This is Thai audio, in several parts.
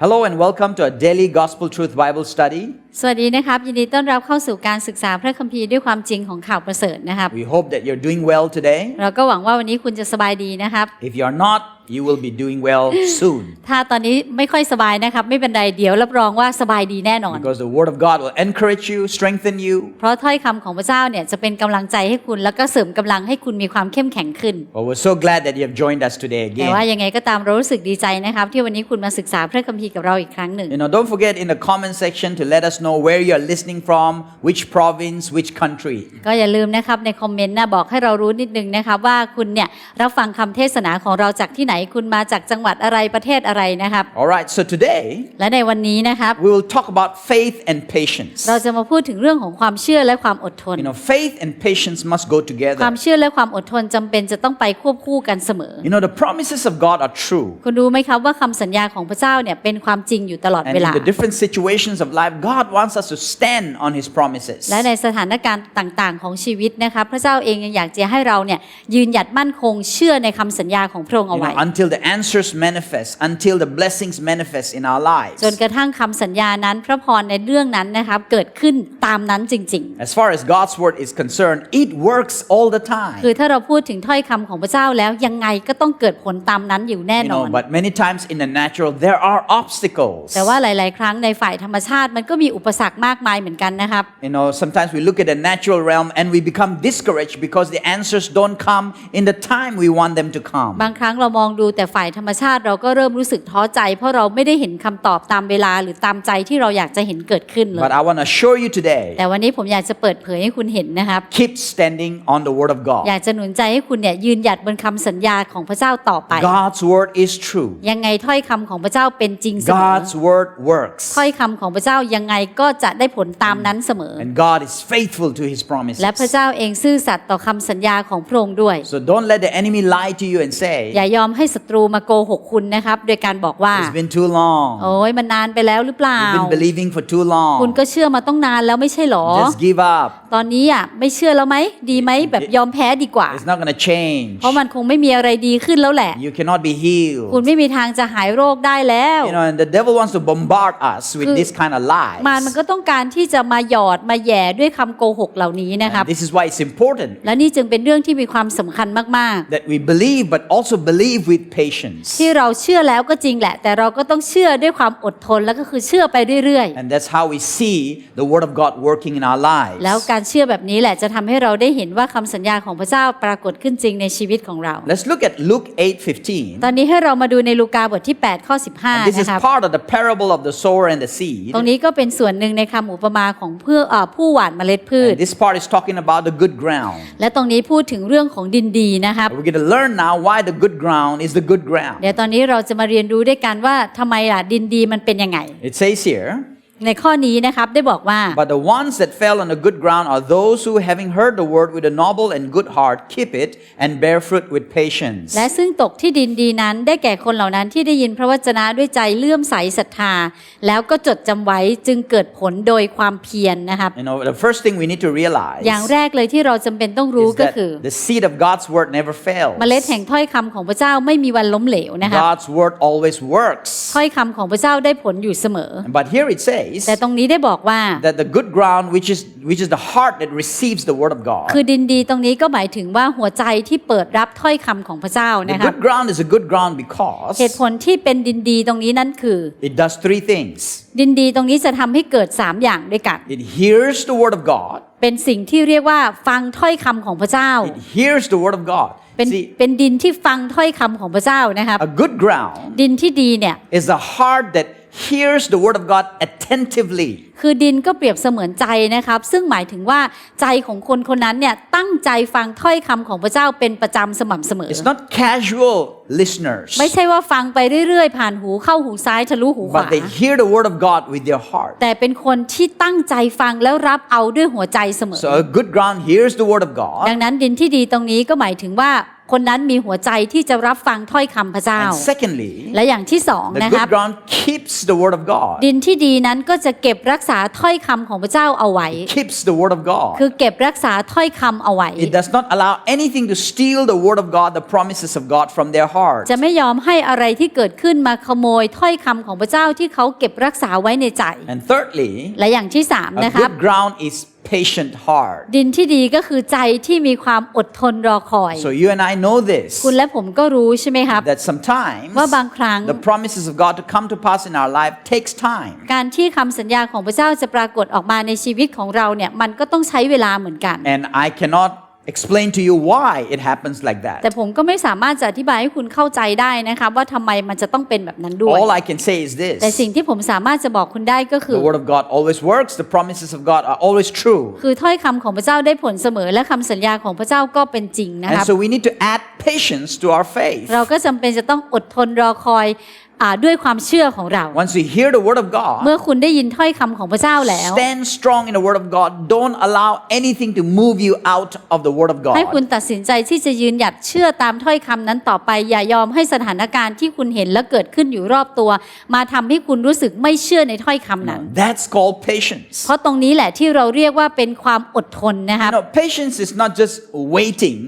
Hello and welcome to a daily Gospel Truth Bible study. สวัสดีนะครับ ยินดีต้อนรับเข้าสู่การศึกษาพระคัมภีร์ด้วยความจริงของข่าวประเสริฐนะครับ We hope that you're doing well today. เราก็หวังว่าวันนี้คุณจะสบายดีนะครับ If you're not, you will be doing well soon ถ้าตอนนี้ไม่ค่อยสบายนะครับ ไม่เป็นไรเดี๋ยวรับรองว่าสบายดีแน่นอน because the Word of God will encourage you, strengthen you. เพราะถ้อยคำของพระเจ้าเนี่ยจะเป็นกำลังใจให้คุณแล้วก็เสริมกำลังให้คุณมีความเข้มแข็งขึ้น Well, we're so glad that you have joined us today แต่ว่า again. ยังไงก็ตามเรารู้สึกดีใจนะครับ ที่วันนี้คุณมาศึกษาพระคัมภีร์กับเราอีกครั้งหนึ่ง You know, don't forget in the comment section to let us know where you're listening from, which province, which country. ก็อย่าลืมนะครับในคอมเมนต์นะบอกให้เรารู้นิดนึงนะครับว่าคุณเนี่ยรับฟังคำเทศนาของเราจากที่ไหนคุณมาจากจังหวัดอะไรประเทศอะไรนะครับ All right, so today และในวันนี้นะครับ we will talk about faith and patience. เราจะมาพูดถึงเรื่องของความเชื่อและความอดทน You know, faith and patience must go ควา together. มเชื่อและความอดทนจำเป็นจะต้องไปควบคู่กันเสมอ You know, the promises of God are true. คุณรู้ไหมครับว่าคำสัญญาของพระเจ้าเนี่ยเป็นความจริงอยู่ตลอด And เว in ลา the different situations of life, God wants us to stand on His promises. และในสถานการณ์ต่าง ๆ ของชีวิตนะครับพระเจ้าเองยังอยากจะให้เราเนี่ยยืนหยัดมั่นคงเชื่อในคำสัญญาของพระองค์เอา You ไว้ know, until the answers manifest, until the blessings manifest in our lives. จนกระทั่งคำสัญญานั้น พระพรในเรื่องนั้นนะครับเกิดขึ้น ตามนั้นจริง As far as God's word is concerned, it works all the ๆ time. คือถ้าเราพูดถึงถ้อยคำของพระเจ้าแล้วยังไงก็ต้องเกิดผลตามนั้นอยู่แน่ You นอ know, น but many times in the natural, there are obstacles. แต่ว่าหลาย ๆ ครั้งในฝ่ายธรรมชาติมันก็มีอุปสรรคมากมายเหมือนกันนะครับ You know, sometimes we look at the natural realm and we become discouraged because the answers don't come in the time we want them to come. บางครั้งเรามองดูแต่ฝ่ายธรรมชาติเราก็เริ่มรู้สึกท้อใจ เพราะเราไม่ได้เห็นคำตอบตามเวลาหรือตามใจที่เราอยากจะเห็นเกิดขึ้นเลย But I want to assure you today แต่วันนี้ผมอยากจะเปิดเผยให้คุณเห็นนะครับ keep standing on the word of อยา God. กจะหนุนใจให้คุณเนี่ยยืนหยัดบนคำสัญญาของพระเจ้าต่อไป God's word is true, ยังไงถ้อยคำของพระเจ้าเป็นจริงเสมอ God's word works. ถ้อยคำของพระเจ้ายังไงก็จะได้ผลตามนั้นเสมอ And God is faithful to his promises. และพระเจ้าเองซื่อสัตย์ต่อคำสัญญาของพระองค์ด้วย So don't let the enemy lie to you and อย่า say, ยอมให้ศัตรูมาโกหกคุณนะครับ โดยการบอกว่า It's been too long. โอ้ยมันนานไปแล้วหรือเปล่า You've been believing for too คุณ long. ก็เชื่อมาต้องนานแล้วไม่ใช่หรอ Just give up. ตอนนี้อะไม่เชื่อแล้วไหมดีไหมแบบยอมแพ้ดีกว่า It's not going to change. เพราะมันคงไม่มีอะไรดีขึ้นแล้วแหละ You cannot be คุณ healed. ไม่มีทางจะหายโรคได้แล้ว You know, and the devil wants to bombard us with คือ this kind of มารมัน lies. ก็ต้องการที่จะมาหยอดมาแหย่ด้วยคำโกหกเหล่านี้นะครับ And this is why it's important และนี่จึงเป็นเรื่องที่มีความสำคัญมาก that we believe, but also believe with patience. ๆที่เราเชื่อแล้วก็จริงแหละ แต่เราก็ต้องเชื่อด้วยความอดทนแล้วก็คือเชื่อไปเรื่อย And that's how we see the word of God working in our ๆแล้ว lives. การเชื่อแบบนี้แหละจะทำให้เราได้เห็นว่าคำสัญญาของพระเจ้าปรากฏขึ้นจริงในชีวิตของเรา Let's look at Luke 8:15. ตอนนี้ให้เรามาดูในลูกาบทที่ 8 ข้อ And 15 this is นะครับ part of the parable of the sower and the seed. ตรงนี้ก็เป็นส่วนหนึ่งในคำอุปมาของเพื่อเอ่อผู้หว่านเมล็ดพืช And this part is talking about the good ground. และตรงนี้พูดถึงเรื่องของดินดีนะครับ We're going to learn now why the good ground is the good ground. เดี๋ยวตอนนี้เราจะมาเรียนรู้ด้วยกันว่าทำไมล่ะดินดีมันเป็นยังไง It says here, ในข้อนี้นะครับได้บอกว่า But the ones that fell on the good ground are those who, having heard the word with a noble and good heart, keep it and bear fruit with patience. และซึ่งตกที่ดินดีนั้น ได้แก่คนเหล่านั้นที่ได้ยินพระวจนะด้วยใจเลื่อมใสศรัทธา แล้วก็จดจำไว้จึงเกิดผลโดยความเพียรนะครับ You know, the first thing we need to realize อย่างแรกเลยที่เราจำเป็นต้องรู้ is ก็ that คือ the seed of God's word never fails. เมล็ดแห่งถ้อยคำของพระเจ้าไม่มีวันล้มเหลวนะครับ God's word always works. ถ้อยคำของพระเจ้าได้ผลอยู่เสมอ But here it says แต่ตรงนี้ได้บอกว่า that the good ground, which is which is the heart that receives the word of คือ God, ดินดีตรงนี้ก็หมายถึงว่าหัวใจที่เปิดรับถ้อยคำของพระเจ้า the นะครับ good ground is a good ground because เหตุผลที่เป็นดินดีตรงนี้นั่นคือ it does three things. ดินดีตรงนี้จะทำให้เกิด 3 อย่างด้วยกัน It hears the word of God. เป็นสิ่งที่เรียกว่าฟังถ้อยคำของพระเจ้า It hears the word of God. เป็น See, เป็นดินที่ฟังถ้อยคำของพระเจ้านะครับ a good ground ดินที่ดีเนี่ย is a heart that hears the word of God attentively. คือดินก็เปรียบเสมือนใจนะครับ ซึ่งหมายถึงว่าใจของคนคนนั้นเนี่ยตั้งใจฟังถ้อยคำของพระเจ้าเป็นประจำสม่ำเสมอ It's not casual listeners, ไม่ใช่ว่าฟังไปเรื่อยๆ ผ่านหูเข้าหูซ้ายทะลุหูขวา but they hear the word of God with their heart. แต่เป็นคนที่ตั้งใจฟังแล้วรับเอาด้วยหัวใจเสมอ So a good ground hears the word of God ดังนั้นดินที่ดีตรงนี้ก็หมายถึงว่า คนนั้นมีหัวใจที่จะรับฟังถ้อยคำพระเจ้า And secondly, และอย่างที่สอง the นะครับ good ground keeps the word of God. ดินที่ดีนั้นก็จะเก็บรักษาถ้อยคำของพระเจ้าเอาไว้ Keeps the word of God. คือเก็บรักษาถ้อยคำเอาไว้ It does not allow anything to steal the word of God, the promises of God from their heart. จะไม่ยอมให้อะไรที่เกิดขึ้นมาขโมยถ้อยคำของพระเจ้าที่เขาเก็บรักษาไว้ในใจ And thirdly, และอย่างที่สาม a นะครับ good ground is patient heart. ดินที่ดีก็คือใจที่มีความอดทนรอคอย So you and I know this คุณและผมก็รู้ใช่ไหมครับ that sometimes ว่าบางครั้ง the promises of God to come to pass in our life takes time. การที่คำสัญญาของพระเจ้าจะปรากฏออกมาในชีวิตของเราเนี่ยมันก็ต้องใช้เวลาเหมือนกัน And I cannot explain to you why it happens like แต่ that. ผมก็ไม่สามารถจะอธิบายให้คุณเข้าใจได้นะครับว่าทำไมมันจะต้องเป็นแบบนั้นด้วย All I can say is แต่ this สิ่งที่ผมสามารถจะบอกคุณได้ก็คือ the word of God always works, the promises of God are always true. คือถ้อยคำของพระเจ้าได้ผลเสมอและคำสัญญาของพระเจ้าก็เป็นจริงนะค And รับ so we need to add patience to our faith. เราก็จำเป็นจะต้องอดทนรอคอยอา ด้วยความเชื่อของเรา Once you hear the word of เมื่ God, อคุณได้ยินถ้อยคำของพระเจ้าแล้ว stand strong in the word of God. Don't allow anything to move you out of the word of ให้คุณ God. ตัดสินใจที่จะยืนหยัดเชื่อตามถ้อยคำนั้นต่อไป อย่ายอมให้สถานการณ์ที่คุณเห็นและเกิดขึ้นอยู่รอบตัว มาทำให้คุณรู้สึกไม่เชื่อในถ้อยคำนั้น That's called patience. เพราะตรงนี้แหละที่เราเรียกว่าเป็นความอดทนนะครับ You know, patience is not just waiting.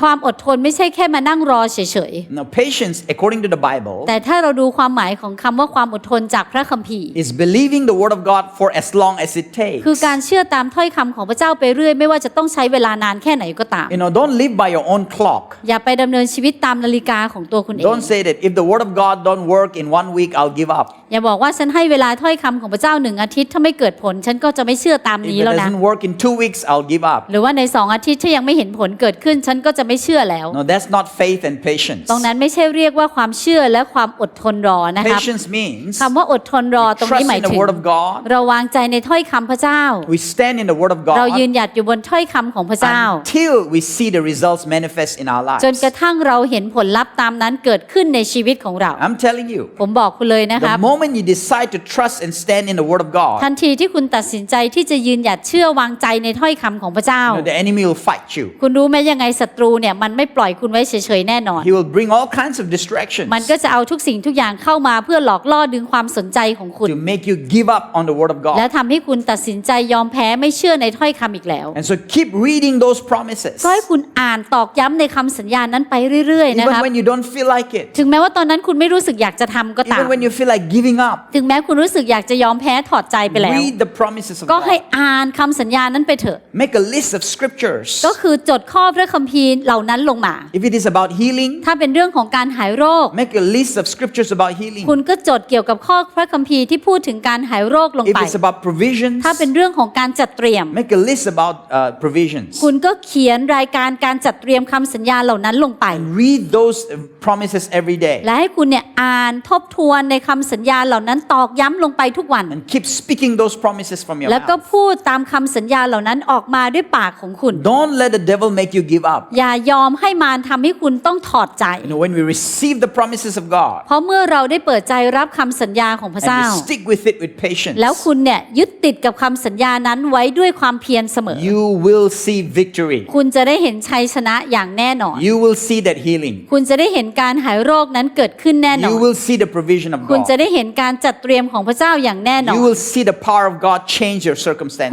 ความอดทนไม่ใช่แค่มานั่งรอเฉย No, patience, according to the Bible, ๆ แต่ถ้าเราดูความหมายของคำว่าความอดทนจากพระคัมภีร์ is believing the word of God for as long as it คือ takes. การเชื่อตามถ้อยคำของพระเจ้าไปเรื่อย ไม่ว่าจะต้องใช้เวลานานแค่ไหนก็ตาม You know, don't live by your own clock. อย่าไปดำเนินชีวิตตามนาฬิกาของตัวคุณเอง Don't say that if the word of God don't work in one week, I'll give up. อย่าบอกว่าฉันให้เวลาถ้อยคำของพระเจ้าหนึ่งอาทิตย์ถ้าไม่เกิดผล ฉันก็จะไม่เชื่อตาม If นี้ it แล้วนะ doesn't work in two weeks, I'll give up. หรือว่าในสองอาทิตย์ถ้ายังไม่เห็นผลเกิดขึ้น ฉันก็จะไม่เชื่อแล้ว No, that's not faith and patience. ตรงนั้นไม่ใช่เรียกว่าความเชื่อและความอดทนรอนะครับ Patience means คำว่าอดทนรอตรงนี้ trust หมาย in the ถึง word of God. เราวางใจในถ้อยคำพระเจ้า We stand in the word of เรายื God นหยัดอยู่บนถ้อยคำของพระเจ้า until we see the results manifest in our จน lives. กระทั่งเราเห็นผลลัพธ์ตามนั้นเกิดขึ้นในชีวิตของเรา I'm telling you, ผมบอกคุณเลยนะครับ the moment you decide to trust and stand in the word of ทั God, นทีที่คุณตัดสินใจที่จะยืนหยัดเชื่อวางใจในถ้อยคำของพระเจ้า you know, the enemy will fight you. คุณรู้ไหมยังไงศัตรูเนี่ยมันไม่ปล่อยคุณไว้เฉยๆแน่นอน He will bring all kinds of distractions มันก็จะเอาทุกสิ่งทุกอย่างเข้ามาเพื่อหลอกล่อดึงความสนใจของคุณ to make you give up on the word of และ God. ทำให้คุณตัดสินใจยอมแพ้ไม่เชื่อในถ้อยคำอีกแล้ว And so keep reading those promises. ก็ให้คุณอ่านตอกย้ำในคำสัญญานั้นไปเรื่อยๆ นะค Even รับ when you don't feel like it. ถึงแม้ว่าตอนนั้นคุณไม่รู้สึกอยากจะทำก็ตาม Even when you feel like giving up. ถึงแม้คุณรู้สึกอยากจะยอมแพ้ถอดใจไปแล้ว Read the promises of ก็ให้ God. อ่านคำสัญญานั้นไปเถอะ Make a list of scriptures. ก็คือจดข้อพระคัมภีร์เหล่านั้นลงมา If it is about healing, ถ้าเป็นเรื่องของการหายโรค make a list of scriptures about healing. คุณก็จดเกี่ยวกับข้อพระคัมภีร์ที่พูดถึงการหายโรคลง If ไป it's about provisions, ถ้าเป็นเรื่องของการจัดเตรียม make a list about uh, provisions. คุณก็เขียนรายการการจัดเตรียมคำสัญญาเหล่านั้นลงไป Read those uh, promises every day และให้คุณเนี่ยอ่านทบทวนในคำสัญญาเหล่านั้นตอกย้ำลงไปทุกวัน and keep speaking those promises from your แล้วก็ mouth. พูดตามคำสัญญาเหล่านั้นออกมาด้วยปากของคุณ Don't let the devil make you give up. อย่ายอมให้มารทำให้คุณต้องถอดใจ You know, when we receive the promises of God เพราะเมื่อเราได้เปิดใจรับคำสัญญาของพระ and เจ้า we stick with it with patience, แล้วคุณเนี่ยยึดติดกับคำสัญญานั้นไว้ด้วยความเพียรเสมอ you will see victory. คุณจะได้เห็นชัยชนะอย่างแน่นอน You will see that healing. คุณจะได้เห็นการหายโรคนั้นเกิดขึ้นแน่นอ You น will see the provision of คุณจะ God. ได้เห็นการจัดเตรียมของพระเจ้าอย่างแน่นอน You will see the power of God change your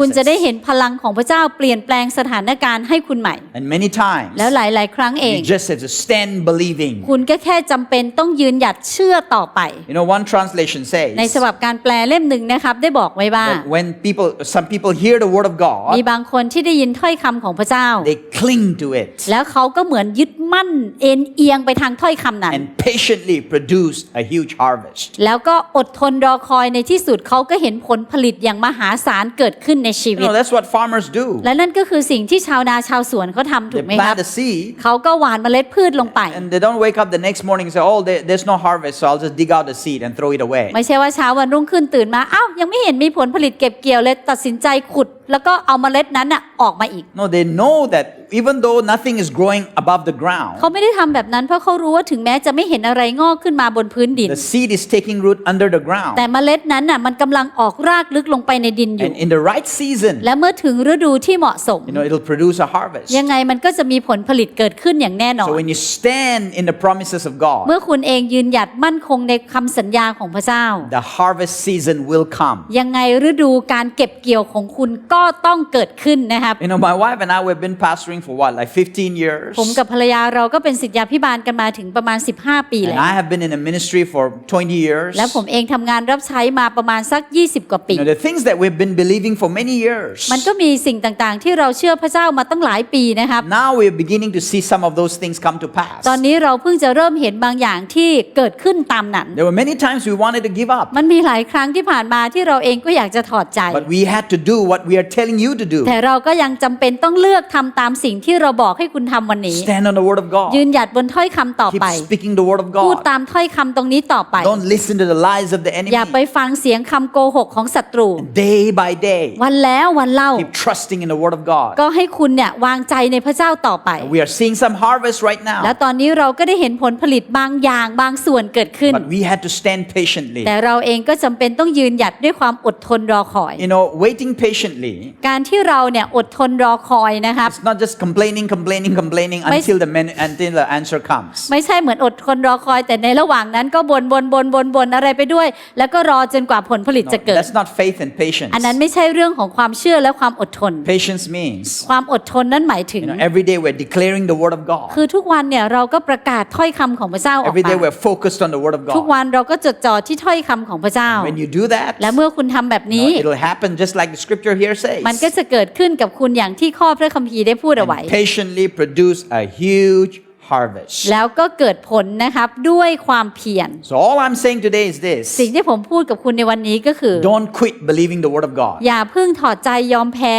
คุณจะได้ circumstances. เห็นพลังของพระเจ้าเปลี่ยนแปลงสถานการณ์ให้คุณใหม่ And many times, แล้วหลายๆ ครั้งเอง you just have to stand believing. คุณก็แค่จำเป็นต้องยืนหยัดเชื่อต่อไป You know, one translation ใน says ฉบับการแปลเล่มหนึ่งนะครับได้บอกไว้ว่า that when people, some people hear the word of มี God, บางคนที่ได้ยินถ้อยคำของพระเจ้า they cling to it แล้วเขาก็เหมือนยึดมั่นเอ็นเอียงไปทางถ้อยคำนั้น and patiently produce a huge harvest. แล้วก็อดทนรอคอยในที่สุดเขาก็เห็นผลผลิตอย่างมหาศาลเกิดขึ้นในชี You วิต know, that's what farmers do. และนั่นก็คือสิ่งที่ชาวนาชาวสวนเขาทำถู They กไหมครับ plant a seed เขาก็หว่านเมล็ดพืชลงไป and they don't wake up the next morning and say, oh, there- there's no harvest, so I'll just dig out the seed and throw it away. ไม่ใช่ว่าเช้าวันรุ่งขึ้นตื่นมาอ้าวยังไม่เห็นมีผลผลิตเก็บเกี่ยวเลยตัดสินใจขุด แล้วก็เอาเมล็ดนั้นน่ะออกมาอีก No, they know that even though nothing is growing above the ground, เขาไม่ได้ทำแบบนั้นเพราะเขารู้ว่าถึงแม้จะไม่เห็นอะไรงอกขึ้นมาบนพื้นดิน the seed is taking root under the ground. แต่เมล็ดนั้นน่ะมันกำลังออกรากลึกลงไปในดินอยู่ And in the right season, และเมื่อถึงฤดูที่เหมาะสม you know, it'll produce a harvest. ยังไงมันก็จะมีผลผลิตเกิดขึ้นอย่างแน่นอน So when you stand in the promises of God, เมื่อคุณเองยืนหยัดมั่นคงในคำสัญญาของพระเจ้า the harvest season will come. ยังไงฤดูการเก็บเกี่ยวของคุณก็ต้องเกิดขึ้นนะครับ You know, my wife and I, we've been pastoring for what, like 15 years? ผมกับภรรยาเราก็เป็นศิษยาพิบาลกันมาถึงประมาณ 15 ปี And แล้ว I have been in the ministry for 20 years. และผมเองทำงานรับใช้มาประมาณสัก 20 กว่าปี You know, the things that we've been believing for many years. มันก็มีสิ่งต่างๆ ที่เราเชื่อพระเจ้ามาตั้งหลายปีนะครับ Now we're beginning to see some of those things come to pass. ตอนนี้เราเพิ่งจะเริ่มเห็นบางอย่างที่เกิดขึ้นตามนั้น There were many times we wanted to give up, มันมีหลายครั้งที่ผ่านมาที่เราเองก็อยากจะถอดใจ but we had to do what we are telling you to do. แต่เราก็ยังจำเป็นต้องเลือกทำตามสิ่งที่เราบอกให้คุณทำวันนี้ Stand on the word of God. ยืนหยัดบนถ้อยคำต่อ Keep ไป speaking the word of พูด God. ตามถ้อยคำตรงนี้ต่อไป Don't listen to the lies of the อย่า enemy. ไปฟังเสียงคำโกหกของศัตรู Day by day, วันแล้ววันเล่า keep trusting in the word of God. ก็ให้คุณเนี่ยวางใจในพระเจ้าต่อไป We are seeing some harvest right และ now, ตอนนี้เราก็ได้เห็นผลผลิตบางอย่างบางส่วนเกิดขึ้น but we had to stand patiently. แต่เราเองก็จำเป็นต้องยืนหยัดด้วยความอดทนรอคอย You know, waiting patiently. การที่เราเนี่ยอดทนรอคอยนะครับ It's not just complaining, complaining, complaining May- until the men, until the answer comes. ไม่ใช่เหมือนอดทนรอคอยแต่ในระหว่างนั้นก็บนบนบนบนบนอะไรไปด้วย แล้วก็รอจนกว่าผลผลิต No, จะเกิด that's not faith and patience. อันนั้นไม่ใช่เรื่องของความเชื่อและความอดทน Patience means, ความอดทนนั้นหมายถึง you know, every day we're declaring the word of God. คือทุกวันเนี่ยเราก็ประกาศถ้อยคำของพระเจ้าออก Every มา day we're focused on the word of ทุก God. วันเราก็จดจ่อที่ถ้อยคำของพระเจ้า When you do that, และเมื่อคุณทำแบบ you นี้ know, it'll happen just like the scripture here says. มันก็จะเกิดขึ้นกับคุณอย่างที่ข้อพระคัมภีร์ได้พูดเอาไว้ And patiently produce a huge harvest. แล้วก็เกิดผลนะครับด้วยความเพียร So all I'm saying today is สิ่ง this. ที่ผมพูดกับคุณในวันนี้ก็คือ Don't quit believing the word of God. อย่าเพิ่งถอดใจยอมแพ้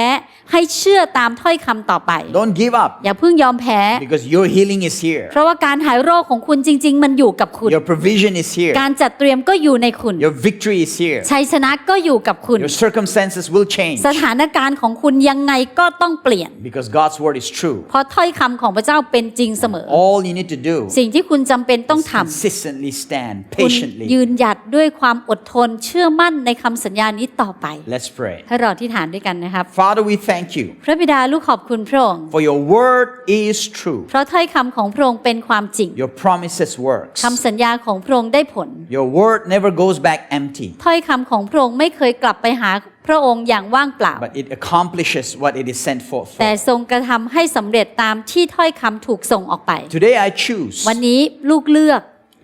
ให้เชื่อตามถ้อยคำต่อไป Don't give up อย่าเพิ่งยอมแพ้ because your healing is here. เพราะว่าการหายโรคของคุณจริง ๆ มันอยู่กับคุณ Your provision is here. การจัดเตรียมก็อยู่ในคุณ Your victory is here. ชัยชนะก็อยู่กับคุณ Your circumstances will change สถานการณ์ของคุณยังไงก็ต้องเปลี่ยน because God's word is true. เพราะถ้อยคำของพระเจ้าเป็นจริงเสมอ All you need to do สิ่งที่คุณจำเป็นต้อง is ทำ consistently stand คุณ patiently. ยืนหยัดด้วยความอดทนเชื่อมั่นในคำสัญญานี้ต่อไป Let's pray. ให้เราที่ฐานด้วยกันนะครับ Father, we thank you พระบิดาลูกขอบคุณพระองค์ for your word is true. เพราะถ้อยคำของพระองค์เป็นความจริง Your promises works. คำสัญญาของพระองค์ได้ผล Your word never goes back empty, ถ้อยคำของพระองค์ไม่เคยกลับไปหา พระองค์อย่างว่างเปล่า but it accomplishes what it is sent forth แต่ for. ทรงกระทำให้สำเร็จตามที่ถ้อยคำถูกส่งออกไป Today I choose วันนี้ลูกเลือก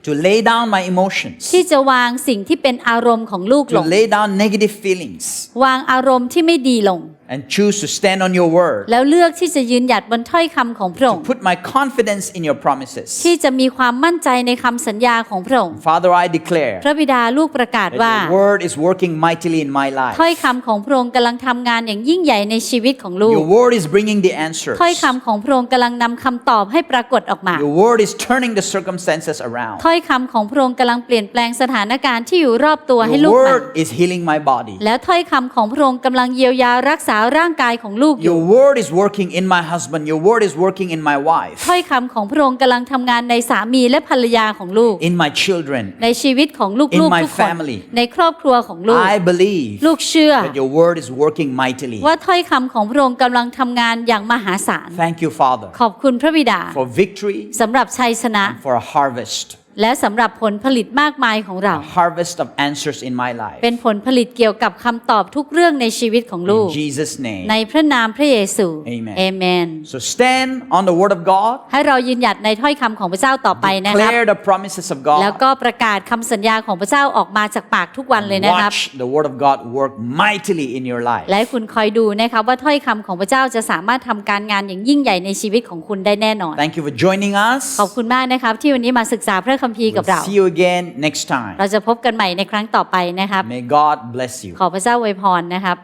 to lay down my emotions, ที่จะวางสิ่งที่เป็นอารมณ์ของลูกล to ง lay down negative feelings, วางอารมณ์ที่ไม่ดีลง and choose to stand on your word, แล้วเลือกที่จะยืนหยัดบนถ้อยคำของพระองค์ put my confidence in your promises. ที่จะมีความมั่นใจในคำสัญญาของพระองค์ Father, I declare พระบิดาลูกประกาศ that ว่า your word is working mightily in my life. ถ้อยคำของพระองค์กำลังทำงานอย่างยิ่งใหญ่ในชีวิตของลูก Your word is bringing the answers. ถ้อยคำของพระองค์กำลังนำคำตอบให้ปรากฏออกมา Your word is turning the circumstances around. ถ้อยคำของพระองค์กำลังเปลี่ยนแปลงสถานการณ์ที่อยู่รอบตัวให้ Your ลูกมา word is healing my body. แล้วถ้อยคำของพระองค์กำลังเยียวยารักษาร่างกายของลูกอยู่ Your word is working in my husband. Your word is working in my wife, ถ้อยคำของพระองค์กำลังทำงานในสามีและภรรยาของลูก in my children. ในชีวิตของลูก In ๆ my ทุกคน family ในครอบครัวของลูก I believe ลูกเชื่อ that your word is working mightily. ว่าถ้อยคำของพระองค์กำลังทำงานอย่างมหาศาล Thank you, Father, ขอบคุณพระบิดา for victory, สำหรับชัยชนะ for a harvest, และสำหรับผลผลิตมากมายของเรา a harvest of answers in my life. เป็นผลผลิตเกี่ยวกับคำตอบทุกเรื่องในชีวิตของลูก In Jesus' ใน name. พระนามพระเยซู Amen เอเมน So stand on the word of God, ให้เรายืนหยัดในถ้อยคำของพระเจ้าต่อไปนะครับ declare the promises of แล้ว God. ก็ประกาศคำสัญญาของพระเจ้าออกมาจากปากทุกวันเลยนะครับ Watch the word of God work mightily in your life. และให้คุณคอยดูนะครับว่าถ้อยคำของพระเจ้าจะสามารถทำการงานอย่างยิ่งใหญ่ในชีวิตของคุณได้แน่นอน Thank you for joining us. ขอบคุณมากนะครับที่วันนี้มาศึกษาพระคัมภีร์กับ We'll เรา see you again next time. เราจะพบกันใหม่ในครั้งต่อไปนะครับ May God bless you. ขอพระเจ้าอวยพรนะครับ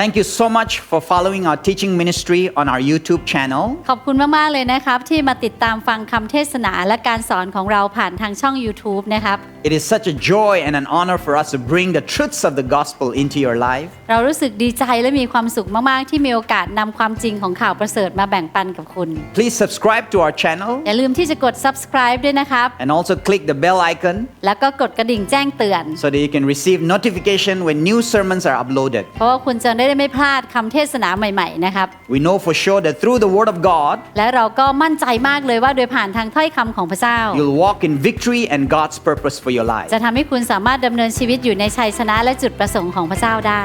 Thank you so much for following our teaching ministry on our YouTube channel. ขอบคุณมาก ๆ เลยนะครับ ที่มาติดตามฟังคำเทศนาและการสอนของเราผ่านทางช่อง YouTube นะครับ It is such a joy and an honor for us to bring the truths of the gospel into your life. เรารู้สึกดีใจและมีความสุขมาก ๆ ที่มีโอกาสนำความจริงของข่าวประเสริฐมาแบ่งปันกับคุณ Please subscribe to our channel อย่าลืมที่จะกด subscribe ด้วยนะครับ and also click the bell icon แล้วก็กดกระดิ่งแจ้งเตือน so that you can receive notification when new sermons are uploaded. เพราะว่าคุณจะ ได้ไม่พลาดคำเทศนาใหม่ๆนะครับ We know for sure that through the word of God, และเราก็มั่นใจมากเลยว่าโดยผ่านทางถ้อยคำของพระเจ้า you'll walk in victory and God's purpose for your life. จะทำให้คุณสามารถดำเนินชีวิตอยู่ในชัยชนะและจุดประสงค์ของพระเจ้าได้